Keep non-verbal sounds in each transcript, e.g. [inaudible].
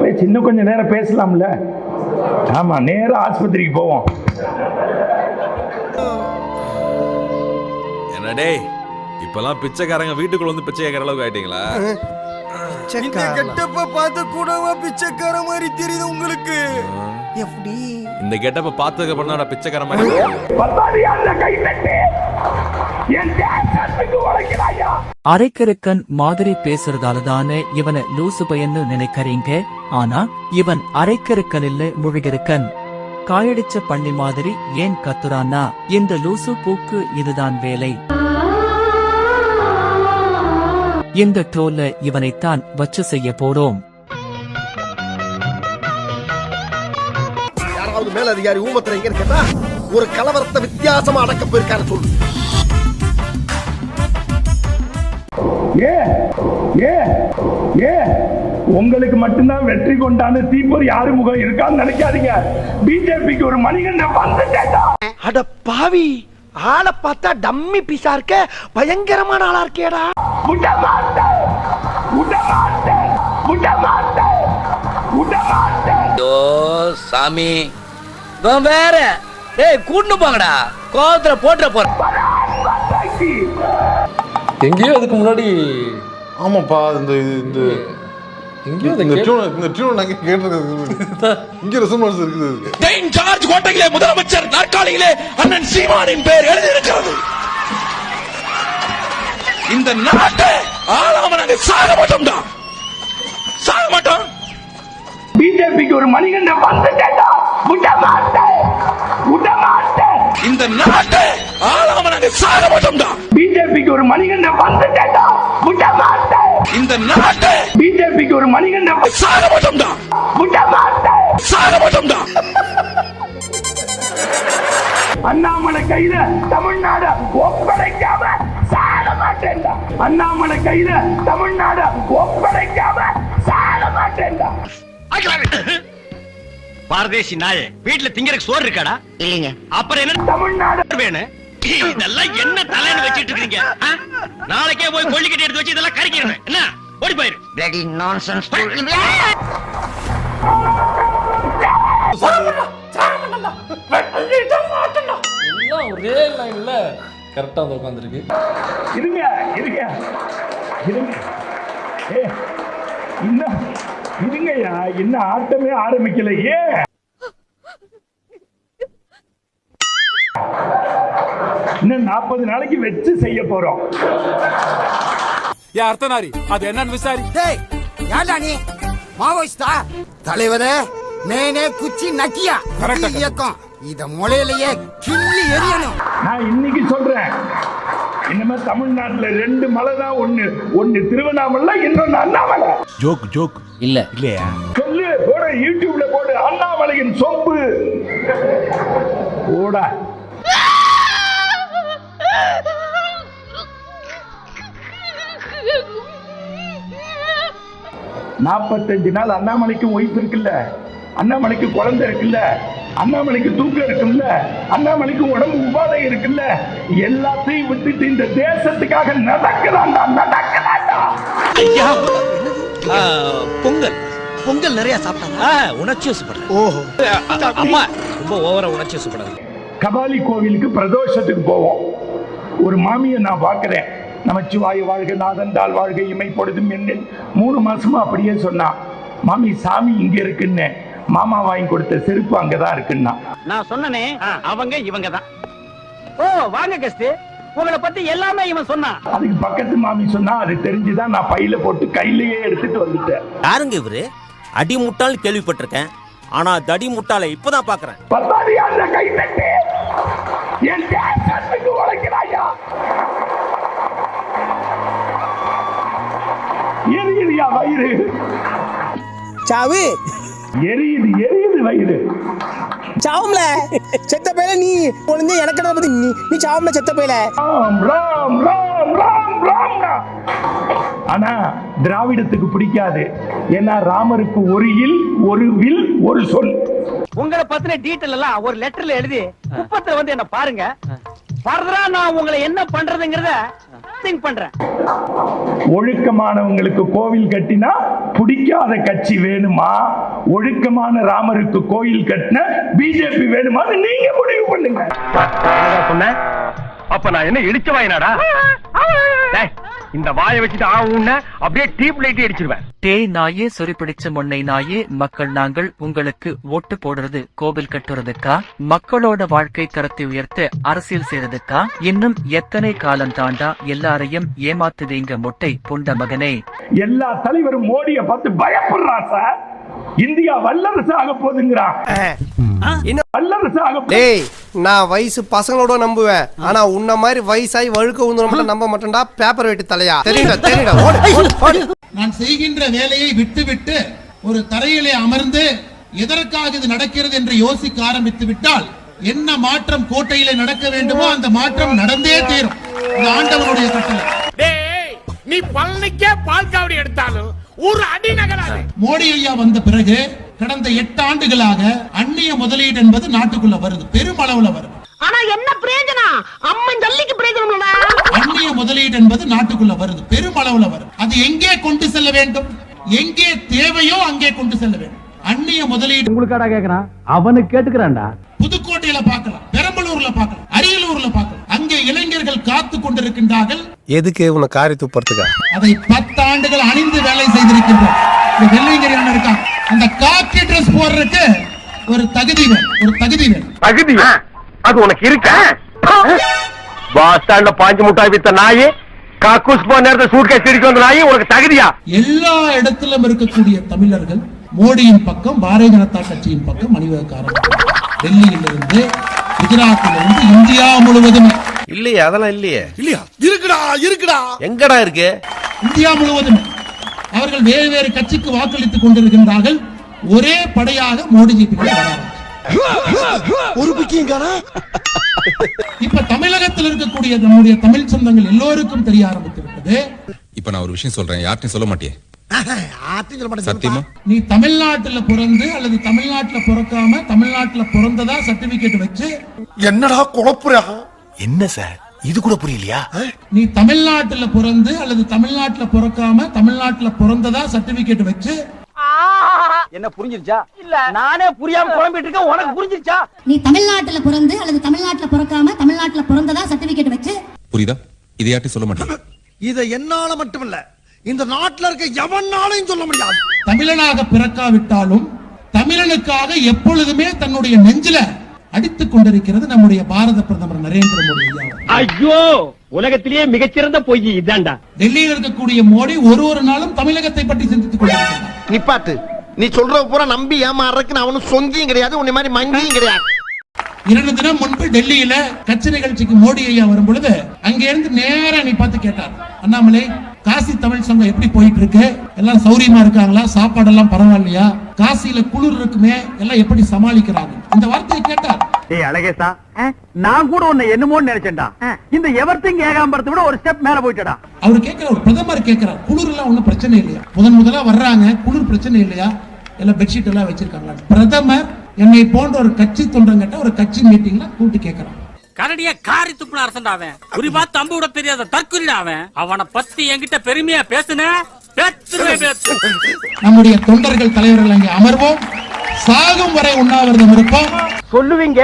பேச்சு இன்னும் கொஞ்சம் நேரம் பேசலாம்ல? ஆமா நேரா ஆஸ்பத்திரிக்கு போவோம். என்ன டேய் இப்பெல்லாம் பிச்சைக்காரங்க வீட்டுக்குள்ள வந்து பிச்சை கேட்கற அளவுக்கு ஆயிட்டீங்களா? இந்த கெட்டப்ப பார்த்து கூடவா பிச்சைக்கார மாதிரி தெரியுது உங்களுக்கு? எப்படி? இந்த கெட்டப்ப பார்த்ததுக்கு அப்புறம் தான் பிச்சைக்கார மாதிரி அரைக்கருக்கன் மாதிரி பேசுறதால தானே இவனை லூசு பையன்னு நினைக்கிறீங்க? ஆனா இவன் அரைக்கருக்கன் இல்ல முழுகிருக்கன். காயடிச்ச பண்ணி மாதிரி ஏன் கத்துறான்னா இந்த லூசு பூக்கு இதுதான் வேலை. இந்த டோல்ல இவனைத்தான் வச்சு செய்ய போறோம். யாராவது மேல அதிகாரி ஊமத்துல எங்க இருக்கா ஒரு கலவரத்தை வித்தியாசமா அடக்க போயிருக்காரு சொல்லு. ஏ ஏ ஏ. உங்களுக்கு மட்டும்தான் வெற்றி கொண்டான தீப்பொறி ஆறுமுகம் இருக்கான்னு நினைக்காதீங்க. பிஜேபிக்கு ஒரு மணிகண்ட வந்துட்டேடா அட பாவி ஆளை பார்த்தா டம்மி பீஸா இருக்க பயங்கரமான ஆளா இருக்கேடா விட மாட்டேன் விட மாட்டேன் விட மாட்டேன் விட மாட்டேன் ஐயோ சாமி வேற. டேய் கூட்டு போங்கடா. கோவத்துல போட்டுற போற பராசக்தி. எங்கேயோ அதுக்கு முன்னாடி. ஆமாப்பா இந்த இது- இந்த எங்கேயோ டியூன் இந்த டியூன் நாங்க கேட்டிருக்கிறது இங்க ரெசல்மெண்ட்ஸ் இருக்குது டெயின் ஜார்ஜ் கோட்டையிலே முதலமைச்சர் நாற்காலியிலே அண்ணன் சீமானின் பெயர் எழுதியிருக்கிறது. இந்த நாட்டை ஆளாம நாங்க சாக மாட்டோம்டா. சாக மாட்டோம். பிஜேபிக்கு ஒரு மணிகண்ட விட மாட்டேன் விட மாட்டேன். இந்த நாட்டை ஆளாம நாங்க சாக மாட்டோம்டா. பிஜேபிக்கு ஒரு மணிகண்ட வந்துட்டேடா விட மாட்டேன் இந்த நாட்டை பிஜேபிக்கு ஒரு மணிகண்ட சாக மாட்டோம்டா. விட மாட்டேன் சாக மாட்டோம்டா. அண்ணாமலை கையில தமிழ்நாடு ஒப்படைக்காம சாக மாட்டேன்டா. அண்ணாமலை கையில தமிழ்நாடு ஒப்படைக்காம சாக மாட்டேன்டா. பாரதேசி நாயே வீட்டுல திங்கறதுக்கு சோறு இருக்காடா? இல்லீங்க. அப்புறம் என்ன தமிழ்நாடு. வேணும்? இதெல்லாம் என்ன தலைன்னு வச்சிட்டு இருக்கீங்க? நாளைக்கே போய் கொள்ளிக்கட்டி எடுத்து வச்சு இதெல்லாம் கறிக்கிறேன் என்ன? ஓடி போயிரு. எல்லாம் ஒரே லைன்ல கரெக்டா வந்து உட்காந்துருக்கு இருங்க. இருங்க. இருங்க இன்னும். இருங்கய்யா இன்னும் ஆட்டமே ஆரம்பிக்கல ஏன் இன்னும் நாற்பது நாளைக்கு வச்சு செய்ய போறோம். அர்த்தநாரி அது என்னன்னு விசாரி. டேய் யாரா நீ? மாவோயிஸ்டா? தலைவரே மேனே குச்சி நக்கியா? இயக்கம். இத முளையிலேயே கிள்ளி எரியணும் நான் சொல்றேன் இனிமே தமிழ்நாட்டுல ரெண்டு மலை தான் ஒண்ணு. ஒண்ணு திருவண்ணாமலை இன்னொன்னு அண்ணாமலை. Joke joke. இல்ல. இல்லையா? சொல்லு போடு யூடியூப்ல போடு. அண்ணாமலையின் சொம்பு போடா. நாற்பத்தஞ்சு நாள் அண்ணாமலைக்கு ஒய்ஃப் இருக்குல்ல. அண்ணாமலைக்கு குழந்தை இருக்குல்ல. அண்ணாமலைக்கு தூக்கம் இருக்குல்ல? அண்ணாமலைக்கு உடம்பு உபாதை இருக்குல்ல? எல்லாத்தையும் விட்டுட்டு இந்த தேசத்துக்காக நடக்கிறான்டா நடக்கிறான்டா ஐயா பொங்கல். பொங்கல் நிறைய சாப்பிட்டாங்க உணர்ச்சி வசப்படுறேன் ஓஹோ. அம்மா ரொம்ப ஓவரா உணர்ச்சி வசப்படாது கபாலி கோவிலுக்கு பிரதோஷத்துக்கு போவோம். ஒரு மாமியை நான் பார்க்கிறேன். நமச்சிவாய வாழ்க நாதந்தாள் வாழ்க இமை பொழுதும் என்ன மூணு மாசமா அப்படியே சொன்னான். மாமி சாமி இங்க இருக்குன்னு. மாமா வாங்கி கொடுத்த செருப்பு அங்கதான் இருக்குன்னா. நான் சொன்னனே அவங்க இவங்க தான் ஓ வாங்க கஸ்து. உங்களை பத்தி எல்லாமே இவன் சொன்னான். அதுக்கு பக்கத்து மாமி சொன்னா அது தெரிஞ்சுதான் நான் பையில போட்டு கையிலேயே எடுத்துட்டு வந்துட்டேன். யாருங்க இவரு? அடி முட்டாள்னு கேள்விப்பட்டிருக்கேன். ஆனா தடி முட்டாளை இப்பதான் பாக்குறேன். பத்தாதியா அந்த கை தட்டு? என் தேசத்துக்கு உழைக்கிறாயா? எரியுதுயா வயிறு? சாவு. எரியுது எரியுது வயிறு. சாவும்ல. செத்த பையல நீ ஒளிஞ்சு எனக்கு என்ன பத்தி நீ நீ சாவும்ல செத்த பையல. ராம் ராம் ராம் ராம் ஆனா திராவிடத்துக்கு பிடிக்காது. ஏன்னா ராமருக்கு ஒரு இல் ஒரு வில் ஒரு சொல். உங்களை பத்தின டீட்டெயில் எல்லாம் ஒரு லெட்டர்ல எழுதி குப்பத்துல வந்து என்ன பாருங்க. ஃபர்தரா நான் உங்களை என்ன பண்றதுங்கிறத திங்க் பண்றேன். ஒழுக்கமானவங்களுக்கு கோவில் கட்டினா பிடிக்காத கட்சி வேணுமா? ஒழுக்கமான ராமருக்கு கோயில் கட்டின பிஜேபி வேணுமான்னு நீங்க முடிவு பண்ணுங்க. சொன்ன? அப்ப நான் என்ன இடிச்ச வாயினாடா? டேய், இந்த வாயை வச்சுட்டு ஆ ஊன்ன அப்படியே டீப் லைட் அடிச்சிருவேன். டேய் நாயே சொறிப்பிடிச்ச முன்னை நாயே மக்கள் நாங்கள் உங்களுக்கு ஓட்டு போடுறது கோவில் கட்டுறதுக்கா? மக்களோட வாழ்க்கை தரத்தை உயர்த்த அரசியல் செய்யறதுக்கா இன்னும் எத்தனை காலம் தாண்டா எல்லாரையும் ஏமாத்துவீங்க மொட்டை புண்ட மகனே? எல்லா தலைவரும் மோடியை பார்த்து பயப்படுறான் சார். இந்தியா வல்லரசு ஆக போகுதுங்கிறான் வல்லரசு ஆக போ- டேய் நான் வயசு பசங்களோட நம்புவேன். ஆனா உன்ன மாதிரி வயசாகி வழுக்க உந்து மட்டும் நம்ப மாட்டேன்டா. பேப்பர் வெட்டி தலையா. தெரியுடா தெரியுடா ஓடு நான் செய்கின்ற வேலையை விட்டுவிட்டு ஒரு தரையிலே அமர்ந்து எதற்காக இது நடக்கிறது என்று யோசிக்க ஆரம்பித்து விட்டால் என்ன மாற்றம் கோட்டையிலே நடக்க வேண்டுமோ அந்த மாற்றம் நடந்தே தீரும். ஆண்டவனுடைய கட்டளை. நீ பழனிக்கே பால் காவடி எடுத்தாலும் ஒரு அடி நகராது மோடி ஐயா வந்த பிறகு கடந்த எட்டு ஆண்டுகளாக அந்நிய முதலீடு என்பது நாட்டுக்குள்ள வருது பெருமளவுல வருது. ஆனா என்ன பிரயோஜனம்? அம்மன் ஜல்லிக்கு பிரயோஜனம் அந்நிய முதலீடு என்பது நாட்டுக்குள்ள வருது பெருமளவுல வருது. அது எங்கே கொண்டு செல்ல வேண்டும்? எங்கே தேவையோ அங்கே கொண்டு செல்ல வேண்டும். அந்நிய முதலீடு உங்களுக்காடா கேக்குறான்? அவனுக்கு கேட்டுக்கிறான்டா. புதுக்கோட்டையில பார்க்கலாம் பெரம்பலூர்ல அங்கே இளைஞர்கள் காத்து கொண்டிருக்கின்றார்கள். எதுக்கு உன்னை காரி துப்புறதுக்கா? அதை பத்தாண்டுகள் அணிந்து வேலை செய்திருக்கின்றோம். இந்த வெள்ளையங்கிரி அண்ணன் இருக்கான்? அந்த காக்கி ட்ரெஸ் போடுறதுக்கு ஒரு தகுதி வேணும். ஒரு தகுதி வேணும். தகுதி அது உனக்கு இருக்க? பஸ் ஸ்டாண்ட்ல பாஞ்சு முட்டாய் வித்த நாயி காக்கூஸ் போன நேரத்தை சூட்கேஸ் திருக்க வந்த நாயி உனக்கு தகுதியா? எல்லா இடத்திலும் இருக்கக்கூடிய தமிழர்கள் மோடியின் பக்கம் பாரதிய ஜனதா கட்சியின் பக்கம் அணிவகுக்காரர் டெல்லியிலிருந்து குஜராத்திலிருந்து இந்தியா முழுவதும் இல்லையே அதெல்லாம் இல்லையே. இல்லையா? இருக்குடா இருக்குடா. எங்கடா இருக்கு? இந்தியா முழுவதும் அவர்கள் வேறு வேறு கட்சிக்கு வாக்களித்துக் கொண்டிருக்கின்றார்கள். ஒரே படையாக மோடிஜி. ஒரு பிக்கியங்காரா இப்ப தமிழகத்தில் இருக்கக்கூடிய நம்முடைய தமிழ் சொந்தங்கள் எல்லோருக்கும் தெரிய ஆரம்பித்து விட்டது இப்ப நான் ஒரு விஷயம் சொல்றேன். யார்ட்டையும் சொல்ல மாட்டியே? சத்தியமா? நீ தமிழ்நாட்டுல பிறந்து அல்லது தமிழ்நாட்டுல பிறக்காம தமிழ்நாட்டுல பிறந்ததா சர்டிபிகேட் வச்சு என்னடா குழப்புறா? என்ன சார்? இது கூட புரியலையா? நீ தமிழ்நாட்டுல பிறந்து அல்லது தமிழ்நாட்டுல பிறக்காம தமிழ்நாட்டுல பிறந்ததா சர்டிபிகேட் வச்சு? என்ன புரிஞ்சிருச்சா? இல்ல. நானே புரியாம குழம்பிட்டு இருக்கேன் உனக்கு புரிஞ்சிருச்சா? நீ தமிழ்நாட்டுல பிறந்து அல்லது தமிழ்நாட்டுல பிறக்காம தமிழ்நாட்டுல பிறந்ததா சர்டிபிகேட் வச்சு? புரியுதா? இதை யார்ட்டையும் சொல்ல மாட்டேன். இத என்னால மட்டும் இல்ல இந்த நாட்டுல இருக்க எவனாலையும் சொல்ல முடியாது. தமிழனாக பிறக்காவிட்டாலும் தமிழனுக்காக எப்பொழுதுமே தன்னுடைய நெஞ்சில கொண்டிருக்கிறது நம்முடைய பாரத பிரதமர் நரேந்திர மோடி ஐயா உலகத்திலேயே மிகச்சிறந்த பொய் இதான்டா டெல்லியில் இருக்கக்கூடிய மோடி ஒரு ஒரு நாளும் தமிழகத்தை பற்றி சிந்தித்துக் கொண்டிருக்கிறார். நிப்பாட்டு. நீ சொல்ற பூரா நம்பி ஏமாறதுக்கு நான் அவனும் சொங்கியும் கிடையாது உன்னை மாதிரி மங்கியும் கிடையாது. இரண்டு தினம் முன்பு டெல்லியில கட்சி நிகழ்ச்சிக்கு மோடி ஐயா வரும் பொழுது அங்க இருந்து நேரா நீ பார்த்து கேட்டார். அண்ணாமலை காசி தமிழ் சங்கம் எப்படி போயிட்டு இருக்கு எல்லாம் சௌரியமா இருக்காங்களா? சாப்பாடெல்லாம் பரவாயில்லையா? காசியில குளிர் இருக்குமே? எல்லாம் எப்படி சமாளிக்கிறாங்க? இந்த வார்த்தையை கேட்டார். ஏய் அழகேசா. நான் கூட உன்னை என்னமோன்னு நினைச்சேன்டா. இந்த எவர்த்திங் ஏகாம்பரத்தை விட ஒரு ஸ்டெப் மேல போயிட்டடா. அவர் கேட்கிற ஒரு பிரதமர் கேட்கிறார் குளிர் எல்லாம் ஒண்ணும் பிரச்சனை இல்லையா? முதன் முதலா வர்றாங்க. குளிர் பிரச்சனை இல்லையா? எல்லாம் பெட்ஷீட் எல்லாம் வச்சிருக்காங்களா? பிரதமர் என்னை போன்ற ஒரு கட்சி தொண்டங்கிட்ட ஒரு கட்சி மீட்டிங்ல கூப்பிட்டு கேட்கிறான் கரடியா காரி துப்புன அரசன்டா அவன். குறிப்பா தம்பு விட தெரியாத தற்குறிடா அவன். அவனை பத்தி என்கிட்ட பெருமையா பேசுன? நம்முடைய தொண்டர்கள் தலைவர்கள் அங்கே அமர்வோம். சாகும் வரை உண்ணாவிரதம் இருப்போம். சொல்லுவீங்க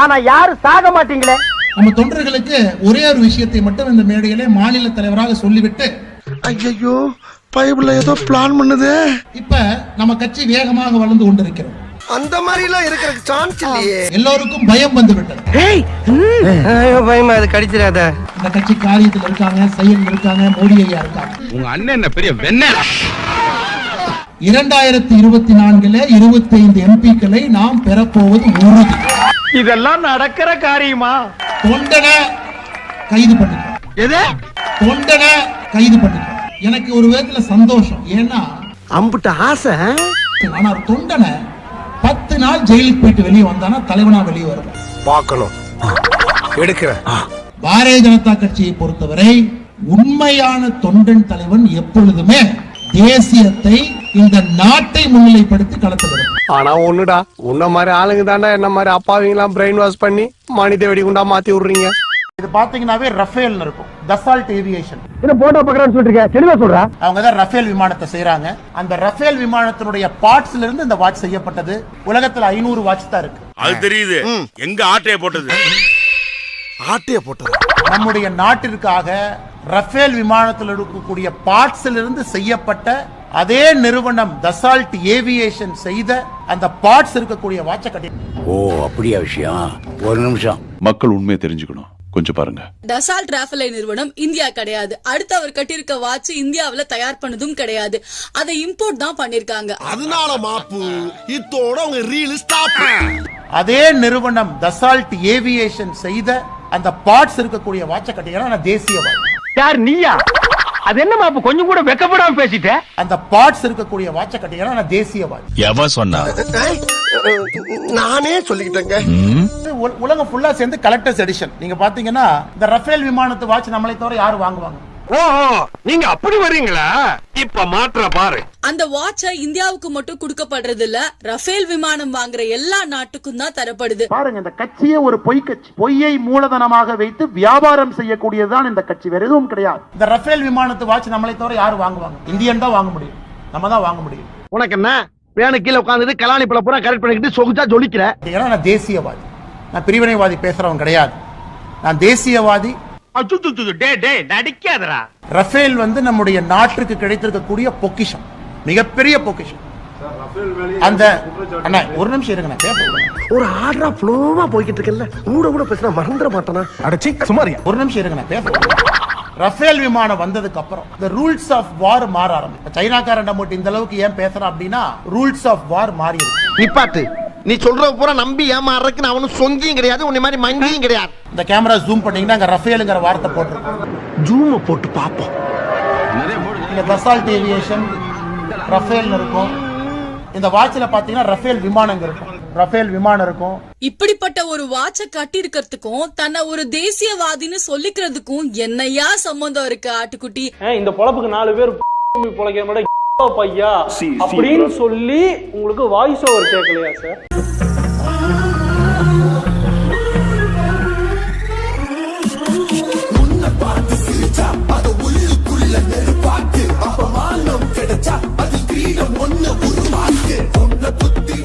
ஆனா யாரும் சாக மாட்டீங்களே? நம்ம தொண்டர்களுக்கு ஒரே ஒரு விஷயத்தை மட்டும் இந்த மேடையிலே மாநில தலைவராக சொல்லிவிட்டு ஐயோ பைபிள்ல ஏதோ பிளான் பண்ணுது. இப்ப நம்ம கட்சி வேகமாக வளர்ந்து கொண்டிருக்கிறோம். அந்த மாதிரி எல்லாம் இருக்கிற சான்ஸ் இல்லையே. எல்லோருக்கும் பயம் வந்து விட்டது பயமா அது கடிச்சிடாத. இந்த கட்சி காரியத்தில் இருக்காங்க செயல் இருக்காங்க மோடி ஐயா இருக்காங்க. உங்க அண்ணன் என்ன பெரிய வெண்ண இரண்டாயிரத்தி இருபத்தி நான்குல இருபத்தி ஐந்து எம்பிக்களை நாம் பெறப்போவது உறுதி. இதெல்லாம் நடக்கிற காரியமா? தொண்டனை கைது பண்ணிட்டோம் எது? தொண்டனை கைது பண்ணிட்டோம் எனக்கு ஒரு விதத்துல சந்தோஷம். ஏன்னா அம்புட்ட ஆசை ஆனா தொண்டனை பத்து நாள் ஜெயிலுக்கு போயிட்டு வெளியே வந்தானா தலைவனா வெளியே வரணும் பார்க்கணும். எடுக்கிறேன். பாரதிய ஜனதா கட்சியை பொறுத்தவரை உண்மையான தொண்டன் தலைவன் எப்பொழுதுமே தேசியத்தை இந்த நாட்டை முன்னிலைப்படுத்தி களத்தில் ஆனா ஒண்ணுடா உன்ன மாதிரி ஆளுங்க தாண்டா என்ன மாதிரி அப்பாவிங்களாம் பிரெயின் வாஷ் பண்ணி மனித வெடிகுண்டா மாத்தி விடுறீங்க? இது பாத்தீங்கன்னாவே ரஃபேல் இருக்கும். தசால்ட் ஏவியேஷன் என்ன போட்டோ பக்கறான்னு சொல்லிட்டு தெளிவா சொல்றா. அவங்க தான் ரஃபேல் விமானத்தை செய்றாங்க. அந்த ரஃபேல் விமானத்தினுடைய பார்ட்ஸ்ல இருந்து இந்த வாட்ச் செய்யப்பட்டது. உலகத்துல ஐநூறு வாட்ச் தான் இருக்கு. அது தெரியுது. எங்க ஆட்டைய போட்டது? ஆட்டைய போட்டது? நம்முடைய நாட்டிற்காக ரஃபேல் விமானத்தில் இருக்கக்கூடிய பார்ட்ஸ்ல இருந்து செய்யப்பட்ட அதே நிறுவனம் தசால்ட் ஏவியேஷன் செய்த அந்த பார்ட்ஸ் இருக்கக்கூடிய வாட்சை கட்டி ஓ அப்படியா விஷயம். ஒரு நிமிஷம். மக்கள் உண்மையை தெரிஞ்சுக்கணும். கொஞ்சம் பாருங்க. டசால்ட் ராஃபலை நிறுவனம் இந்தியா கிடையாது. அடுத்து அவர் கட்டியிருக்க வாட்ச் இந்தியாவுல தயார் பண்ணதும் கிடையாது. அதை இம்போர்ட் தான் பண்ணிருக்காங்க அதனால மாப்பு இத்தோட உங்க ரீல் ஸ்டாப் அதே நிறுவனம் தசால்ட் ஏவியேஷன் செய்த அந்த பார்ட்ஸ் இருக்கக்கூடிய வாட்சை கட்டிங்கன்னா நான் தேசியவாதி. யார் நீயா? அது என்ன மாப்பு கொஞ்சம் கூட வெக்கப்படாம பேசிட்ட? அந்த பார்ட்ஸ் இருக்கக்கூடிய வாட்சை கட்டிங்கன்னா நான் தேசியவாதி எவன் சொன்னா? நானே சொல்லிக்கிட்டேங்க. உலகம் ஃபுல்லா சேர்ந்து கலெக்டர்ஸ் எடிஷன் நீங்க பாத்தீங்கன்னா இந்த ரஃபேல் விமானத்து வாட்ச் நம்மளை தவிர யாரு வாங்குவாங்க? ஓ நீங்க அப்படி வர்றீங்களா இப்ப மாற்ற பாரு. அந்த வாட்சை இந்தியாவுக்கு மட்டும் கொடுக்கப்படுறது இல்ல ரஃபேல் விமானம் வாங்குற எல்லா நாட்டுக்கும் தான் தரப்படுது. பாருங்க இந்த கட்சியே ஒரு பொய் கட்சி பொய்யை மூலதனமாக வைத்து வியாபாரம் செய்யக்கூடியதுதான் இந்த கட்சி வேற எதுவும் கிடையாது. இந்த ரஃபேல் விமானத்து வாட்ச் நம்மளை தவிர யாரு வாங்குவாங்க? இந்தியன் தான் வாங்க முடியும். நம்ம தான் வாங்க முடியும். உனக்கு என்ன? வேணு கீழே உட்காந்துட்டு கலாணி பழ பூரா கரெக்ட் பண்ணிக்கிட்டு சொகுச்சா ஜொலிக்கிற? ஏன்னா நான் தேசியவாதி. நான் பிரிவினைவாதி பேசுறவன் கிடையாது. நான் தேசியவாதி டே டே நடிக்காதடா. ரஃபேல் வந்து நம்முடைய நாட்டிற்கு கிடைத்திருக்கக்கூடிய பொக்கிஷம். மிகப்பெரிய பொக்கிஷம். அந்த அண்ணா ஒரு நிமிஷம் இருங்க நான் பேசுறேன் ஒரு ஆர்டரா ஃப்ளோவா போய்கிட்டு இருக்கல கூட கூட பேசினா மறந்துட மாட்டானா? அடச்சி சுமாரியா ஒரு நிமிஷம் இருங்க நான் பேசுறேன் ரஃபேல் விமானம் வந்ததுக்கு அப்புறம் இந்த ரூல்ஸ் ஆஃப் வார் மாற ஆரம்பிச்சு. சைனாக்காரன் நம்மகிட்ட இந்த அளவுக்கு ஏன் பேசுறான் அப்படின்னா ரூல்ஸ் ஆஃப் வார் மாறி இருக்கு நிப்பாட்டு. நீ சொல்ற பூரா நம்பி ஏமாறதுக்கு நான் ஒன்னும் சொங்கியும் கிடையாது உன்னை மாதிரி மங்கியும் கிடையாது. இந்த கேமரா ஜூம் பண்ணீங்கன்னா அங்க ரஃபேலுங்கிற வார்த்தை போட்டிருக்கும். ஜூம போட்டு பாப்போம் இங்க தசால்ட் ஏவியேஷன் ரஃபேல் இருக்கும். இந்த வாட்ச்ல பாத்தீங்கன்னா ரஃபேல் விமானங்க இருக்கும். ரஃபேல் விமானம் இருக்கும். இப்படிப்பட்ட ஒரு வாட்சை கட்டி இருக்கிறதுக்கும் தன்னை ஒரு தேசியவாதின்னு சொல்லிக்கிறதுக்கும் என்னையா சம்பந்தம் இருக்கு ஆட்டுக்குட்டி? இந்த பொழப்புக்கு நாலு பேர் [laughs] பொழைக்கிற மாதிரி பையா? அப்படின்னு சொல்லி உங்களுக்கு வாய்ஸ் ஓவர் கேட்கலையா சார் கிடைச்சா அது கிரீடம் ஒண்ணு உருவாக்கு. உன்னை புத்தி